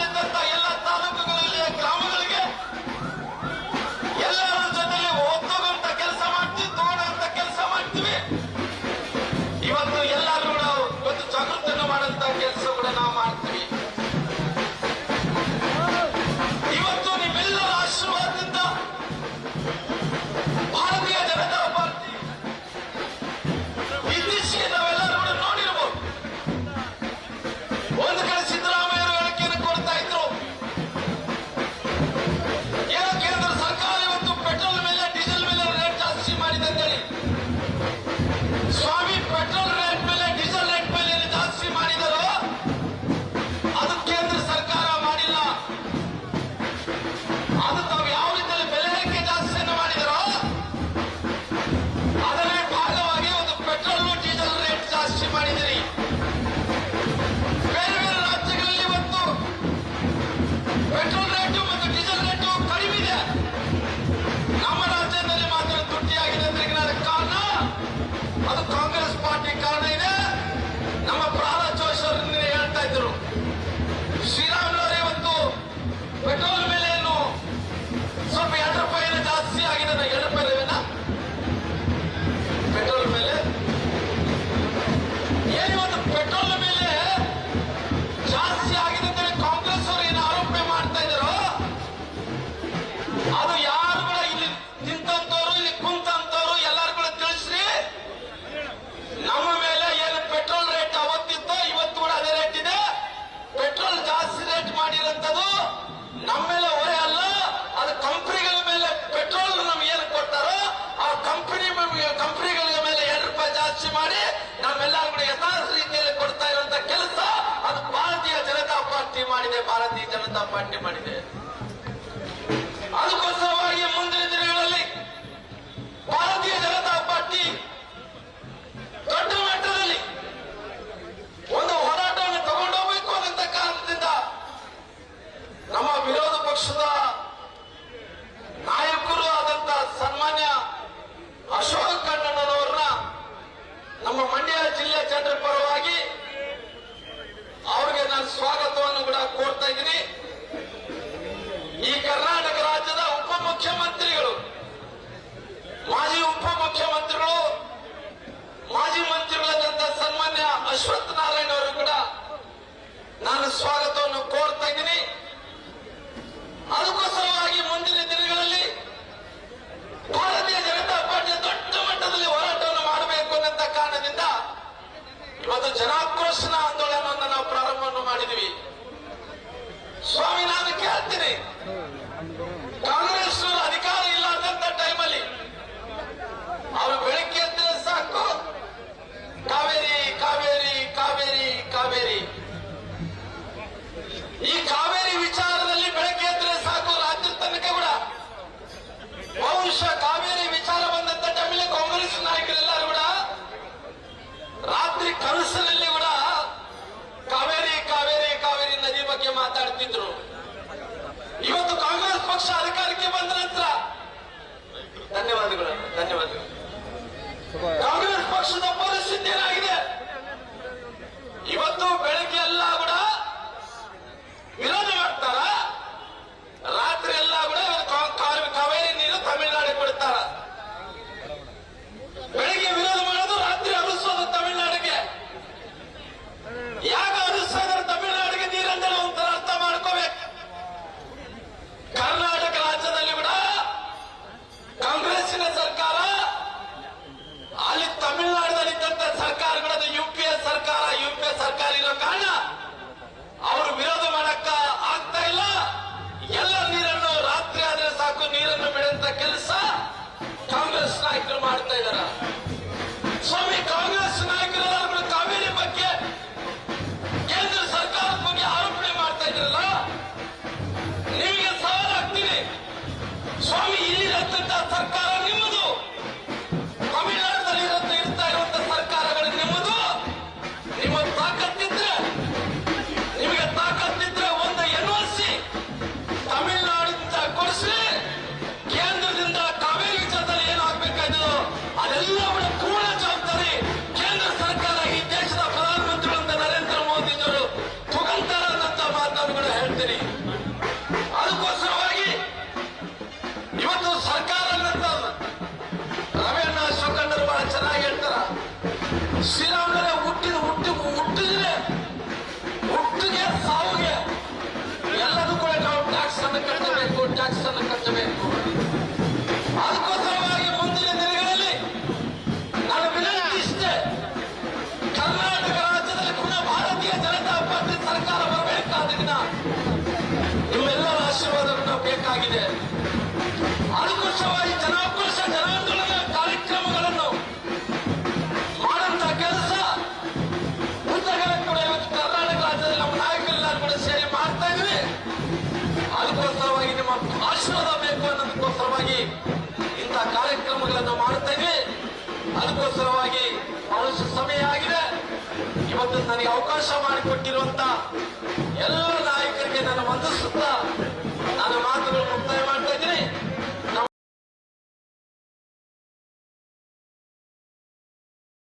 Hallelujah. ಮಾಡಿದೆ ಭಾರತೀಯ Janata party ಮಾಡಿದೆ. ಅದಕ್ಕೋಸ್ಕರವಾಗಿ ಮುಂದಿನ ದಿನಗಳಲ್ಲಿ ಭಾರತೀಯ ಜನತಾ ಪಾರ್ಟಿ ದೊಡ್ಡ ಮಟ್ಟದಲ್ಲಿ ಒಂದು ಹೋರಾಟವನ್ನು ತಗೊಂಡೋಗ್ಬೇಕು ಅನ್ನಂತ ಕಾರಣದಿಂದ ನಮ್ಮ ವಿರೋಧ ಪಕ್ಷದ ನಾಯಕರು ಆದಂತ ಸನ್ಮಾನ್ಯ ಅಶೋಕ್ ಕಣ್ಣನವರನ್ನ ನಮ್ಮ ಮಂಡ್ಯ ಜಿಲ್ಲೆ ಚಂದ್ರಪ್ಪ ಅಶ್ವತ್ಥ ನಾರಾಯಣ ಅವರು ಕೂಡ ನಾನು ಸ್ವಾಗತವನ್ನು ಕೋರ್ತಾ ಇದ್ದೀನಿ. ಅದಕ್ಕೋಸ್ಕರವಾಗಿ ಮುಂದಿನ ದಿನಗಳಲ್ಲಿ ಭಾರತೀಯ ಜನತಾ ಪಾರ್ಟಿ ದೊಡ್ಡ ಮಟ್ಟದಲ್ಲಿ ಹೋರಾಟವನ್ನು ಮಾಡಬೇಕು ಅನ್ನೋ ಕಾರಣದಿಂದ ಇವತ್ತು ಜನಾಕ್ರೋಶನ ಪರಿಸ್ಥಿತಿ ಏನಾಗಿದೆ ಇವತ್ತು ಬೆಳೆ 해달라. ಅದಕ್ಕೋಸ್ಕರವಾಗಿ ಬಹಳಷ್ಟು ಸಮಯ ಆಗಿದೆ. ಇವತ್ತು ನನಗೆ ಅವಕಾಶ ಮಾಡಿಕೊಟ್ಟಿರುವಂತ ಎಲ್ಲ ನಾಯಕರಿಗೆ ನಾನು ವಂದಿಸುತ್ತಾ ನಾನು ಮಾತುಗಳು ಮುಕ್ತಾಯ ಮಾಡ್ತಾ ಇದ್ದೀನಿ.